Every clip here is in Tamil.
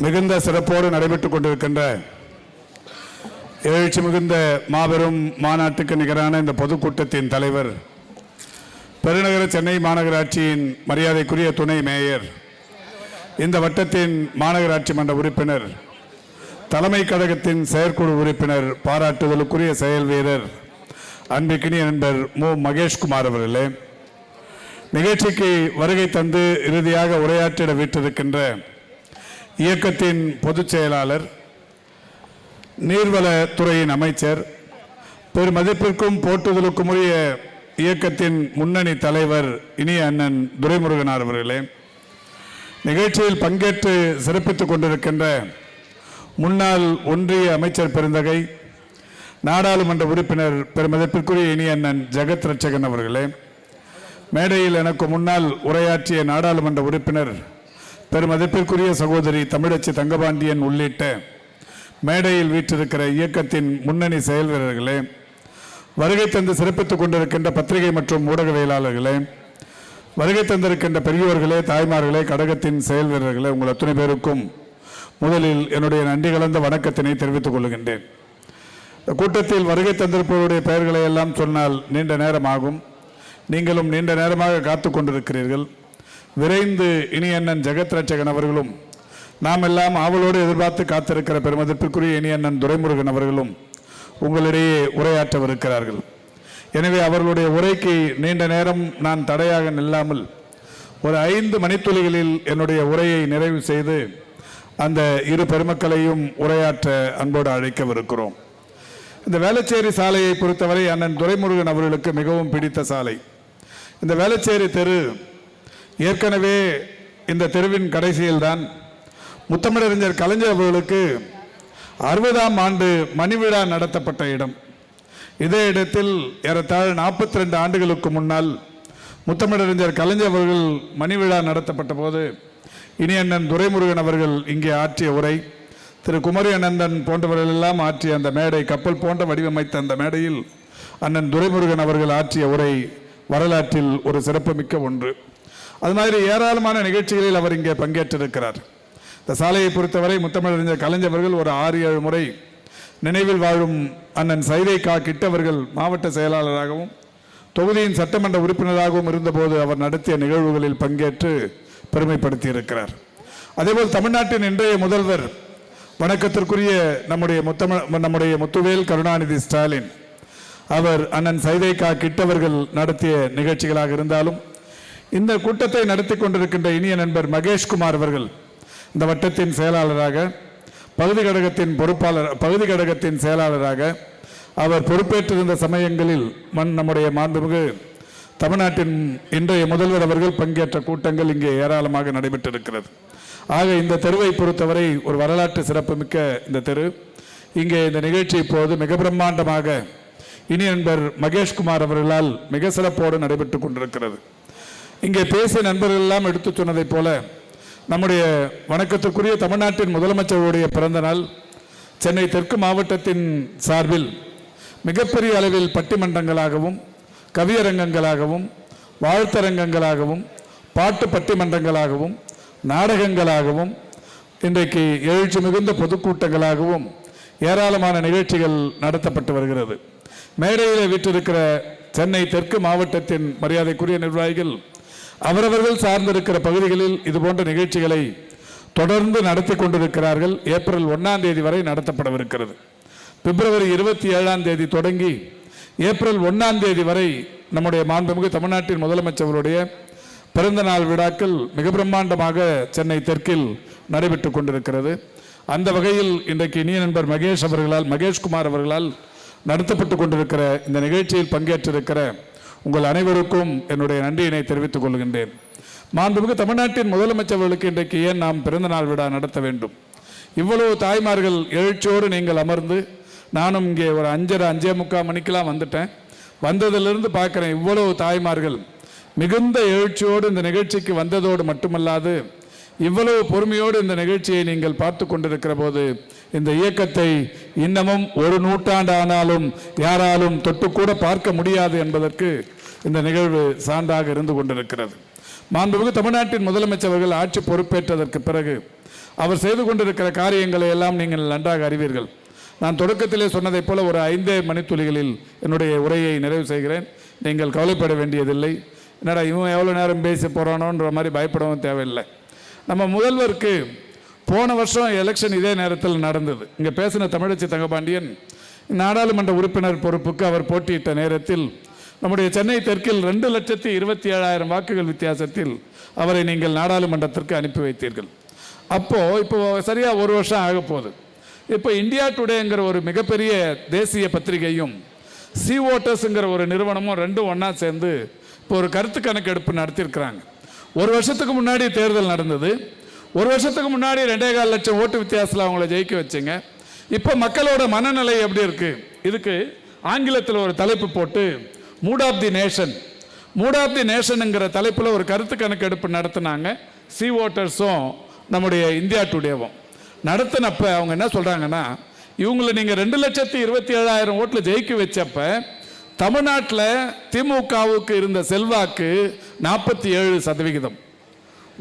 மிகுந்த சிறப்போடு நடைபெற்றுக் கொண்டிருக்கின்ற எழுச்சி மிகுந்த மாபெரும் மாநாட்டுக்கு நிகரான இந்த பொதுக்கூட்டத்தின் தலைவர் பெருநகர சென்னை மாநகராட்சியின் மரியாதைக்குரிய துணை மேயர் இந்த வட்டத்தின் மாநகராட்சி மன்ற உறுப்பினர் தலைமை கழகத்தின் செயற்குழு உறுப்பினர் பாராட்டுதலுக்குரிய செயல் வீரர் அன்பிக்கினிய நண்பர் மு. மகேஷ்குமார் அவர்களே நிகழ்ச்சிக்கு வருகை தந்து இறுதியாக உரையாற்றிட விட்டிருக்கின்ற இயக்கத்தின் பொதுச் செயலாளர் நீர்வளத்துறையின் அமைச்சர் பெருமதிப்பிற்கும் போற்றுதலுக்கும் உரிய இயக்கத்தின் முன்னணி தலைவர் இனிய அண்ணன் துரைமுருகனார் அவர்களே நிகழ்ச்சியில் பங்கேற்று சிறப்பித்துக் கொண்டிருக்கின்ற முன்னாள் ஒன்றிய அமைச்சர் பெருந்தகை நாடாளுமன்ற உறுப்பினர் பெருமதிப்பிற்குரிய இனிய அண்ணன் ஜெகத் ரட்சகன் அவர்களே மேடையில் எனக்கு முன்னால் உரையாற்றிய நாடாளுமன்ற உறுப்பினர் பெருமதிப்பிற்குரிய சகோதரி தமிழச்சி தங்கபாண்டியன் உள்ளிட்ட மேடையில் வீற்றிருக்கிற இயக்கத்தின் முன்னணி செயல் வீரர்களே வருகை தந்து சிறப்பித்துக் கொண்டிருக்கின்ற பத்திரிகை மற்றும் ஊடகவியலாளர்களே வருகை தந்திருக்கின்ற பெரியோர்களே தாய்மார்களே கடகத்தின் செயல் வீரர்களே உங்கள் அத்தனை பேருக்கும் முதலில் என்னுடைய நன்றி கலந்த வணக்கத்தினை தெரிவித்துக் கொள்கின்றேன். கூட்டத்தில் வருகை தந்திருப்பவருடைய பெயர்களை எல்லாம் சொன்னால் நீண்ட நேரம் ஆகும் நீங்களும் நீண்ட நேரமாக காத்து கொண்டிருக்கிறீர்கள். விரைந்து இனி அண்ணன் ஜெகத் ரட்சகன் அவர்களும் நாம் எல்லாம் ஆவலோடு எதிர்பார்த்து காத்திருக்கிற பெருமதிப்பிற்குரிய இனி அண்ணன் துரைமுருகன் அவர்களும் உங்களிடையே உரையாற்றவிருக்கிறார்கள். எனவே அவர்களுடைய உரைக்கு நீண்ட நேரம் நான் தடையாக நில்லாமல் ஒரு ஐந்து மணித்துளிகளில் என்னுடைய உரையை நிறைவு செய்து அந்த இரு பெருமக்களையும் உரையாற்ற அன்போடு அழைக்கவிருக்கிறோம். இந்த வேளச்சேரி சாலையை பொறுத்தவரை அண்ணன் துரைமுருகன் அவர்களுக்கு மிகவும் பிடித்த சாலை. இந்த வேளச்சேரி தெரு ஏற்கனவே இந்த தெருவின் கடைசியில்தான் முத்தமிழறிஞர் கலைஞர் அவர்களுக்கு அறுபதாம் ஆண்டு மணிவிழா நடத்தப்பட்ட இடம். இதே இடத்தில் ஏறத்தாழ் நாற்பத்தி ரெண்டு ஆண்டுகளுக்கு முன்னால் முத்தமிழறிஞர் கலைஞர் அவர்கள் மணிவிழா நடத்தப்பட்ட போது இனி அண்ணன் துரைமுருகன் அவர்கள் இங்கே ஆற்றிய உரை திரு குமரி அனந்தன் போன்றவர்கள் எல்லாம் ஆற்றிய அந்த மேடை கப்பல் போன்ற வடிவமைத்த அந்த மேடையில் அண்ணன் துரைமுருகன் அவர்கள் ஆற்றிய உரை வரலாற்றில் ஒரு சிறப்புமிக்க ஒன்று. அது மாதிரி ஏராளமான நிகழ்ச்சிகளில் அவர் இங்கே பங்கேற்றிருக்கிறார். இந்த சாலையை பொறுத்தவரை முத்தமிழறிஞர் கலைஞர்கள் ஒரு ஆறு ஏழு முறை நினைவில் வாழும் அண்ணன் சைதை கா கிட்டவர்கள் மாவட்ட செயலாளராகவும் தொகுதியின் சட்டமன்ற உறுப்பினராகவும் இருந்தபோது அவர் நடத்திய நிகழ்வுகளில் பங்கேற்று பெருமைப்படுத்தியிருக்கிறார். அதேபோல் தமிழ்நாட்டின் இன்றைய முதல்வர் வணக்கத்திற்குரிய நம்முடைய முத்தமிழ் நம்முடைய முத்துவேல் கருணாநிதி ஸ்டாலின் அவர் அண்ணன் சைதை கா கிட்டவர்கள் நடத்திய நிகழ்ச்சிகளாக இருந்தாலும் இந்த கூட்டத்தை நடத்தி கொண்டிருக்கின்ற இனிய நண்பர் மகேஷ்குமார் அவர்கள் இந்த வட்டத்தின் செயலாளராக பகுதி கழகத்தின் பொறுப்பாளர் பகுதி கழகத்தின் செயலாளராக அவர் பொறுப்பேற்றிருந்த சமயங்களில் மண் நம்முடைய மாண்புமிகு தமிழ்நாட்டின் இன்றைய முதல்வர் அவர்கள் பங்கேற்ற கூட்டங்கள் இங்கே ஏராளமாக நடைபெற்றிருக்கிறது. ஆக இந்த தெருவை பொறுத்தவரை ஒரு வரலாற்று சிறப்புமிக்க இந்த தெரு. இங்கே இந்த நிகழ்ச்சி இப்போது மிக பிரம்மாண்டமாக இனி நண்பர் மகேஷ்குமார் அவர்களால் மிக சிறப்போடு நடைபெற்றுக் கொண்டிருக்கிறது. இங்கே பேசிய நண்பர்கள் எல்லாம் எடுத்து சொன்னதைப் போல நம்முடைய வணக்கத்துக்குரிய தமிழ்நாட்டின் முதலமைச்சருடைய பிறந்த நாள் சென்னை தெற்கு மாவட்டத்தின் சார்பில் மிகப்பெரிய அளவில் பட்டிமன்றங்களாகவும் கவியரங்கங்களாகவும் வாழ்த்தரங்கங்களாகவும் பாட்டு பட்டிமன்றங்களாகவும் நாடகங்களாகவும் இன்றைக்கு எழுச்சி மிகுந்த பொதுக்கூட்டங்களாகவும் ஏராளமான நிகழ்ச்சிகள் நடத்தப்பட்டு வருகிறது. மேடையில் வீற்றிருக்கிற சென்னை தெற்கு மாவட்டத்தின் மரியாதைக்குரிய நிர்வாகிகள் அவரவர்கள் சார்ந்திருக்கிற பகுதிகளில் இது போன்ற நிகழ்ச்சிகளை தொடர்ந்து நடத்தி கொண்டிருக்கிறார்கள். ஏப்ரல் ஒன்றாம் தேதி வரை நடத்தப்படவிருக்கிறது. பிப்ரவரி இருபத்தி ஏழாம் தேதி தொடங்கி ஏப்ரல் ஒன்றாம் தேதி வரை நம்முடைய மாண்புமிகு தமிழ்நாட்டின் முதலமைச்சருடைய பிறந்த நாள் விழாக்கள் மிக பிரம்மாண்டமாக சென்னை தெற்கில் நடைபெற்று கொண்டிருக்கிறது. அந்த வகையில் இன்றைக்கு இனிய நண்பர் மகேஷ் அவர்களால் மகேஷ்குமார் அவர்களால் நடத்தப்பட்டு கொண்டிருக்கிற இந்த நிகழ்ச்சியில் பங்கேற்றிருக்கிற உங்கள் அனைவருக்கும் என்னுடைய நன்றியினை தெரிவித்துக் கொள்கின்றேன். மாண்புமிகு தமிழ்நாட்டின் முதலமைச்சர்களுக்கு இன்றைக்கு ஏன் நாம் பிறந்த நாள் விழா நடத்த வேண்டும்? இவ்வளவு தாய்மார்கள் எழுச்சியோடு நீங்கள் அமர்ந்து நானும் இங்கே ஒரு அஞ்சரை அஞ்சே முக்கால் மணிக்கெலாம் வந்துட்டேன். வந்ததிலிருந்து பார்க்குறேன் இவ்வளவு தாய்மார்கள் மிகுந்த எழுச்சியோடு இந்த நிகழ்ச்சிக்கு வந்ததோடு மட்டுமல்லாது இவ்வளவு பொறுமையோடு இந்த நிகழ்ச்சியை நீங்கள் பார்த்து கொண்டிருக்கிற போது இந்த இயக்கத்தை இன்னமும் ஒரு நூற்றாண்டு ஆனாலும் யாராலும் தொட்டுக்கூட பார்க்க முடியாது என்பதற்கு இந்த நிகழ்வு சான்றாக இருந்து கொண்டிருக்கிறது. மாண்புமிகு தமிழ்நாட்டின் முதலமைச்சர்கள் ஆட்சி பொறுப்பேற்றதற்கு பிறகு அவர் செய்து கொண்டிருக்கிற காரியங்களை எல்லாம் நீங்கள் நன்றாக அறிவீர்கள். நான் தொடக்கத்திலே சொன்னதைப் போல ஒரு ஐந்தே மணித்துளிகளில் என்னுடைய உரையை நிறைவு செய்கிறேன். நீங்கள் கவலைப்பட வேண்டியதில்லை. என்னடா இவன் எவ்வளோ நேரம் பேச போகிறானோன்ற மாதிரி பயப்படவும் தேவையில்லை. நம்ம முதல்வருக்கு போன வருஷம் எலெக்ஷன் இதே நேரத்தில் நடந்தது. இங்கே பேசின தமிழச்சி தங்கபாண்டியன் நாடாளுமன்ற உறுப்பினர் பொறுப்புக்கு அவர் போட்டியிட்ட நேரத்தில் நம்முடைய சென்னை தெற்கில் ரெண்டு லட்சத்தி இருபத்தி ஏழாயிரம் வாக்குகள் வித்தியாசத்தில் அவரை நீங்கள் நாடாளுமன்றத்திற்கு அனுப்பி வைத்தீர்கள். அப்போ இப்போ சரியா ஒரு வருஷம் ஆக போகுது. இப்போ இந்தியா டுடேங்கிற ஒரு மிகப்பெரிய தேசிய பத்திரிகையும் சி ஓட்டர்ஸுங்கிற ஒரு நிறுவனமும் ரெண்டும் ஒன்றா சேர்ந்து இப்போ ஒரு கருத்து கணக்கெடுப்பு நடத்தியிருக்கிறாங்க. ஒரு வருஷத்துக்கு முன்னாடி தேர்தல் நடந்தது. ஒரு வருஷத்துக்கு முன்னாடி ரெண்டே கால் லட்சம் ஓட்டு வித்தியாசத்தில் அவங்கள ஜெயிக்க வச்சுங்க. இப்போ மக்களோட மனநிலை எப்படி இருக்கு? இதுக்கு ஆங்கிலத்தில் ஒரு தலைப்பு போட்டு mood of the nation mood of the நேஷனுங்கிற தலைப்பில் ஒரு கருத்து கணக்கெடுப்பு நடத்தினாங்க. சி ஓட்டர்ஸும் நம்முடைய இந்தியா டுடேவும் நடத்தினப்ப அவங்க என்ன சொல்கிறாங்கன்னா இவங்களை நீங்கள் ரெண்டு லட்சத்தி இருபத்தி ஏழாயிரம் ஓட்டில் ஜெயிக்க வச்சப்ப தமிழ்நாட்டில் திமுகவுக்கு இருந்த செல்வாக்கு நாற்பத்தி ஏழு சதவிகிதம்.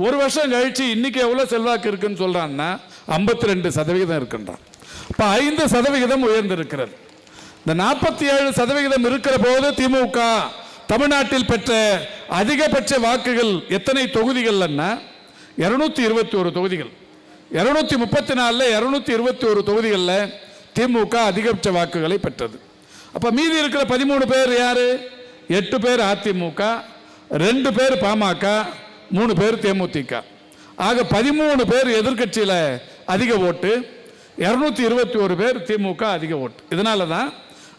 ஒரு வருஷம் கழிச்சு இன்னைக்கு எவ்வளோ செல்வாக்கு இருக்குன்னு சொல்கிறான்னா ஐம்பத்தி ரெண்டு சதவிகிதம் இருக்குன்றான். இப்போ ஐந்து சதவிகிதம் உயர்ந்திருக்கிறது. இந்த நாற்பத்தி ஏழு சதவிகிதம் இருக்கிற போது திமுக தமிழ்நாட்டில் பெற்ற அதிகபட்ச வாக்குகள் எத்தனை தொகுதிகள்னா இருநூத்தி இருபத்தி ஒரு தொகுதிகள். இருநூத்தி முப்பத்தி நாலில் இருநூத்தி இருபத்தி ஒரு தொகுதிகளில் திமுக அதிகபட்ச வாக்குகளை பெற்றது. அப்போ மீதி இருக்கிற பதிமூணு பேர் யாரு? எட்டு பேர் அதிமுக ரெண்டு பேர் பாமக மூணு பேர் தேமுதிக. ஆக பதிமூணு பேர் எதிர்க்கட்சியில் அதிக ஓட்டு இருநூத்தி இருபத்தி ஒரு பேர் திமுக அதிக ஓட்டு. இதனால தான்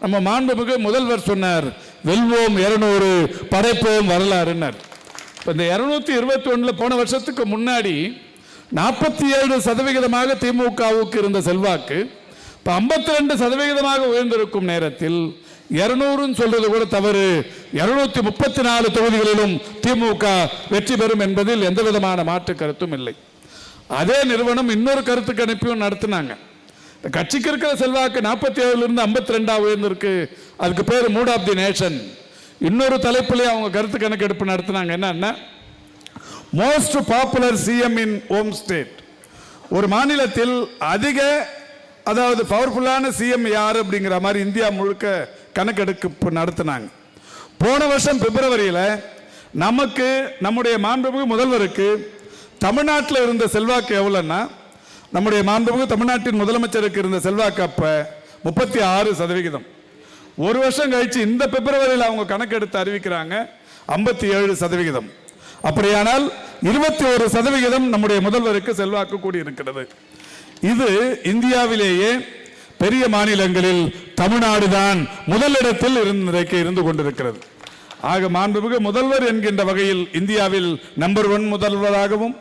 நம்ம மாண்புமிகு முதல்வர் சொன்னார் வெல்வோம் இருநூறு படைப்போம் வரலாறுனர் இப்போ இந்த இருநூத்தி இருபத்தி ஒன்றில் போன வருஷத்துக்கு முன்னாடி நாற்பத்தி ஏழு சதவிகிதமாக திமுகவுக்கு இருந்த செல்வாக்கு இப்போ ஐம்பத்தி ரெண்டு சதவிகிதமாக உயர்ந்திருக்கும் நேரத்தில் இருநூறுன்னு சொல்றது கூட தவறு. இருநூத்தி முப்பத்தி நாலு தொகுதிகளிலும் திமுக வெற்றி பெறும் என்பதில் எந்த விதமான மாற்று கருத்தும் இல்லை. அதே நிறுவனம் இன்னொரு கருத்து கணிப்பையும் நடத்தினாங்க. இந்த கட்சிக்கு இருக்கிற செல்வாக்கு நாற்பத்தி ஏழுலேருந்து ஐம்பத்தி ரெண்டாக உயர்ந்திருக்கு. அதுக்கு பேர் மூட் ஆஃப் தி நேஷன். இன்னொரு தலைப்புலேயே அவங்க கருத்து கணக்கெடுப்பு நடத்தினாங்க. என்னன்னா most popular CM in home state. ஒரு மாநிலத்தில் அதிக அதாவது பவர்ஃபுல்லான சிஎம் யார் அப்படிங்கிற மாதிரி இந்தியா முழுக்க கணக்கெடுப்பு நடத்தினாங்க. போன வருஷம் பிப்ரவரியில் நமக்கு நம்முடைய மாண்புமிகு முதல்வருக்கு தமிழ்நாட்டில் இருந்த செல்வாக்கு எவ்வளோன்னா நம்முடைய மாண்புமிகு தமிழ்நாட்டின் முதலமைச்சருக்கு இருந்த செல்வாக்கு அப்போ முப்பத்தி ஆறு சதவிகிதம். ஒரு வருஷம் கழிச்சு இந்த பிப்ரவரியில் அவங்க கணக்கெடுத்து அறிவிக்கிறாங்க ஐம்பத்தி ஏழு சதவிகிதம். அப்படியானால் இருபத்தி ஒரு சதவிகிதம் நம்முடைய முதல்வருக்கு செல்வாக்கு கூடி இருக்கிறது இது இந்தியாவிலேயே பெரிய மாநிலங்களில் தமிழ்நாடு தான் முதலிடத்தில் இன்றைக்கு இருந்து கொண்டிருக்கிறது. ஆக மாண்புமிகு முதல்வர் என்கின்ற வகையில் இந்தியாவில் நம்பர் ஒன் முதல்வராகவும்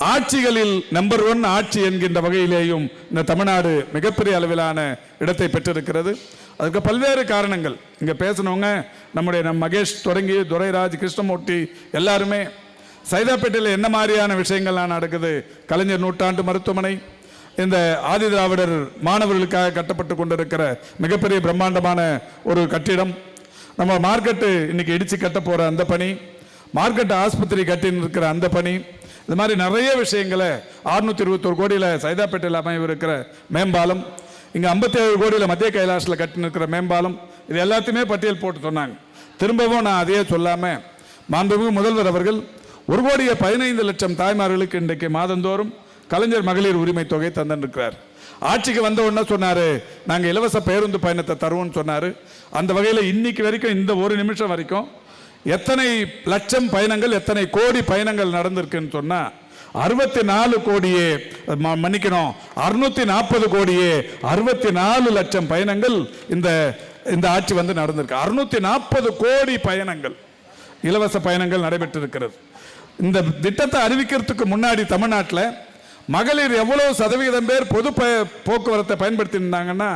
ஆட்சிகளில் நம்பர் ஒன் ஆட்சி என்கின்ற வகையிலேயும் இந்த தமிழ்நாடு மிகப்பெரிய அளவிலான இடத்தை பெற்றிருக்கிறது. அதுக்கு பல்வேறு காரணங்கள். இங்கே பேசினவங்க நம்முடைய நம் மகேஷ் தொடங்கி துரைராஜ் கிருஷ்ணமூர்த்தி எல்லாருமே சைதாப்பேட்டையில் என்ன மாதிரியான விஷயங்கள்லாம் நடக்குது? கலைஞர் நூற்றாண்டு மருத்துவமனை இந்த ஆதி திராவிடர் மாணவர்களுக்காக கட்டப்பட்டு கொண்டிருக்கிற மிகப்பெரிய பிரம்மாண்டமான ஒரு கட்டிடம். நம்ம மார்க்கெட்டு இன்னைக்கு இடித்து கட்ட போகிற அந்த பணி மார்க்கெட் ஆஸ்பத்திரி கட்டின்னு இருக்கிற அந்த பணி இது மாதிரி நிறைய விஷயங்களை அறுநூத்தி இருபத்தொரு கோடியில் சைதாப்பேட்டையில் அமைவிருக்கிற மேம்பாலம் இங்கே ஐம்பத்தேழு கோடியில் மத்திய கைலாசில் கட்டினிருக்கிற இருக்கிற மேம்பாலம் இது எல்லாத்தையுமே பட்டியல் போட்டு சொன்னாங்க. திரும்பவும் நான் அதையே சொல்லாமல் மாண்புமிகு முதல்வர் அவர்கள் ஒரு கோடியே பதினைந்து லட்சம் தாய்மார்களுக்கு இன்றைக்கு மாதந்தோறும் கலைஞர் மகளிர் உரிமை தொகை தந்திருக்கிறார் ஆட்சிக்கு வந்த உடனே சொன்னாரு நாங்கள் இலவச பேருந்து பயணத்தை தருவோம்னு சொன்னாரு. அந்த வகையில் இன்னைக்கு வரைக்கும் இந்த ஒரு நிமிஷம் வரைக்கும் எத்தனை லட்சம் பயணங்கள் எத்தனை கோடி பயணங்கள் நடந்திருக்குன்னு சொன்னா அறுபத்தி நாலு கோடியே மன்னிக்கணும் அறுநூத்தி நாற்பது கோடியே அறுபத்தி நாலு லட்சம் பயணங்கள் இந்த இந்த ஆட்சி வந்து நடந்திருக்கு. அறுநூத்தி நாற்பது கோடி பயணங்கள் இலவச பயணங்கள் நடைபெற்றிருக்கிறது. இந்த திட்டத்தை அறிவிக்கிறதுக்கு முன்னாடி தமிழ்நாட்டில் மகளிர் எவ்வளவு சதவிகிதம் பேர் பொது ப போக்குவரத்தை பயன்படுத்தியிருந்தாங்கன்னா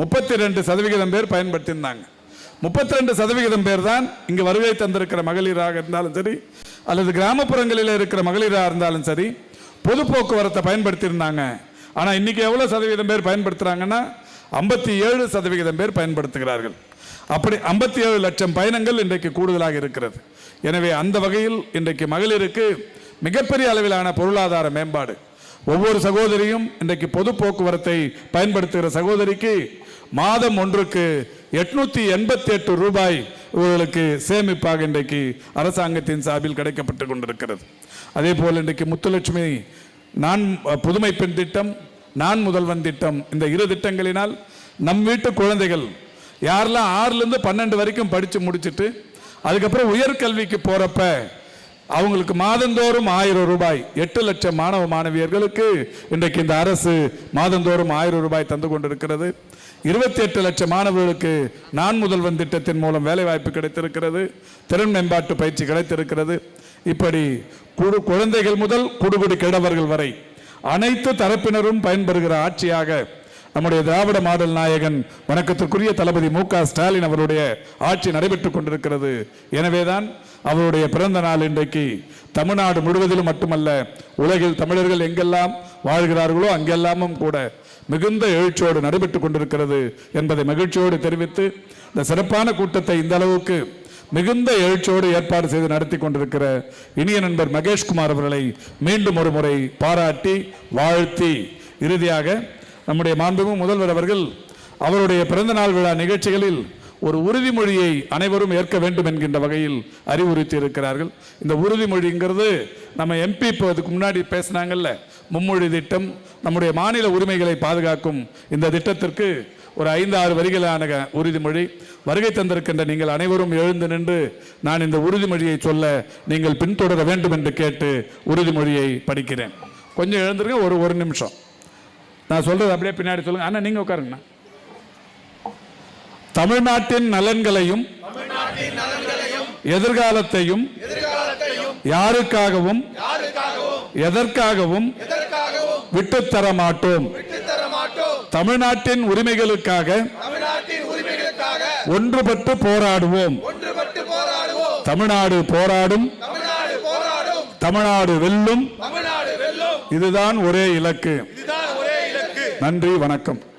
முப்பத்தி ரெண்டு சதவிகிதம் பேர் பயன்படுத்தியிருந்தாங்க. முப்பத்தி ரெண்டு சதவிகிதம் பேர் தான் இங்கே வருகை தந்திருக்கிற மகளிராக இருந்தாலும் சரி அல்லது கிராமப்புறங்களில் இருக்கிற மகளிராக இருந்தாலும் சரி பொது போக்குவரத்தை பயன்படுத்தியிருந்தாங்க. ஆனால் இன்னைக்கு எவ்வளோ சதவீதம் பேர் பயன்படுத்துகிறாங்கன்னா ஐம்பத்தி ஏழு சதவிகிதம் பேர் பயன்படுத்துகிறார்கள். அப்படி ஐம்பத்தி ஏழு லட்சம் பயணங்கள் இன்றைக்கு கூடுதலாக இருக்கிறது. எனவே அந்த வகையில் இன்றைக்கு மகளிருக்கு மிகப்பெரிய அளவிலான பொருளாதார மேம்பாடு. ஒவ்வொரு சகோதரியும் இன்றைக்கு பொது போக்குவரத்தை பயன்படுத்துகிற சகோதரிக்கு மாதம் ஒன்றுக்கு எட்நூத்தி எண்பத்தி எட்டு ரூபாய் இவர்களுக்கு சேமிப்பாக இன்றைக்கு அரசாங்கத்தின் சார்பில் கிடைக்கப்பட்டு கொண்டிருக்கிறது. அதே போல் இன்றைக்கு முத்துலட்சுமி நான் புதுமை பெண் திட்டம் நான் முதல்வன் திட்டம் இந்த இரு திட்டங்களினால் நம் வீட்டு குழந்தைகள் யாரெல்லாம் ஆறுலேருந்து பன்னெண்டு வரைக்கும் படித்து முடிச்சிட்டு அதுக்கப்புறம் உயர்கல்விக்கு போகிறப்ப அவங்களுக்கு மாதந்தோறும் ஆயிரம் ரூபாய் எட்டு லட்சம் மாணவ மாணவியர்களுக்கு இன்றைக்கு இந்த அரசு மாதந்தோறும் ஆயிரம் ரூபாய் தந்து கொண்டிருக்கிறது. இருபத்தி எட்டு லட்சம் மாணவர்களுக்கு நான் முதல்வன் திட்டத்தின் மூலம் வேலைவாய்ப்பு கிடைத்திருக்கிறது திறன் மேம்பாட்டு பயிற்சி கிடைத்திருக்கிறது. இப்படி குடு குழந்தைகள் முதல் குடுகுடி கிழவர்கள் வரை அனைத்து தரப்பினரும் பயன்பெறுகிற ஆட்சியாக நம்முடைய திராவிட மாடல் நாயகன் வணக்கத்திற்குரிய தளபதி மு ஸ்டாலின் அவருடைய ஆட்சி நடைபெற்றுக் கொண்டிருக்கிறது. எனவேதான் அவருடைய பிறந்த நாள் இன்றைக்கு தமிழ்நாடு முழுவதிலும் மட்டுமல்ல உலகில் தமிழர்கள் எங்கெல்லாம் வாழ்கிறார்களோ அங்கெல்லாமும் கூட மிகுந்த எழுச்சியோடு நடைபெற்றுக் கொண்டிருக்கிறது என்பதை மகிழ்ச்சியோடு தெரிவித்து இந்த சிறப்பான கூட்டத்தை இந்த அளவுக்கு மிகுந்த எழுச்சியோடு ஏற்பாடு செய்து நடத்தி கொண்டிருக்கிற இனிய நண்பர் மகேஷ்குமார் அவர்களை மீண்டும் ஒரு முறை பாராட்டி வாழ்த்தி இறுதியாக நம்முடைய மாண்புமிகு முதல்வர் அவர்கள் அவருடைய பிறந்தநாள் விழா நிகழ்ச்சிகளில் ஒரு உறுதிமொழியை அனைவரும் ஏற்க வேண்டும் என்கின்ற வகையில் அறிவுறுத்தி இருக்கிறார்கள் இந்த உறுதிமொழிங்கிறது நம்ம எம்பி இப்போ அதுக்கு முன்னாடி பேசினாங்கல்ல மும்மொழி திட்டம் நம்முடைய மாநில உரிமைகளை பாதுகாக்கும். இந்த திட்டத்திற்கு ஒரு ஐந்து ஆறு வரிகளான உறுதிமொழி. வருகை தந்திருக்கின்ற நீங்கள் அனைவரும் எழுந்து நின்று நான் இந்த உறுதிமொழியை சொல்ல நீங்கள் பின்தொடர வேண்டும் என்று கேட்டு உறுதிமொழியை படிக்கிறேன். கொஞ்சம் எழுந்துருங்க ஒரு ஒரு நிமிஷம். நான் சொல்றது அப்படியே பின்னாடி சொல்லுங்க. ஆனால் நீங்க உட்காருங்கண்ணா. தமிழ்நாட்டின் நலன்களையும் எதிர்காலத்தையும் யாருக்காகவும் எதற்காகவும் விட்டுத்தர மாட்டோம் தமிழ்நாட்டின் உரிமைகளுக்காக ஒன்றுபட்டு போராடுவோம். தமிழ்நாடு போராடும். தமிழ்நாடு வெல்லும். இதுதான் ஒரே இலக்கு. நன்றி வணக்கம்.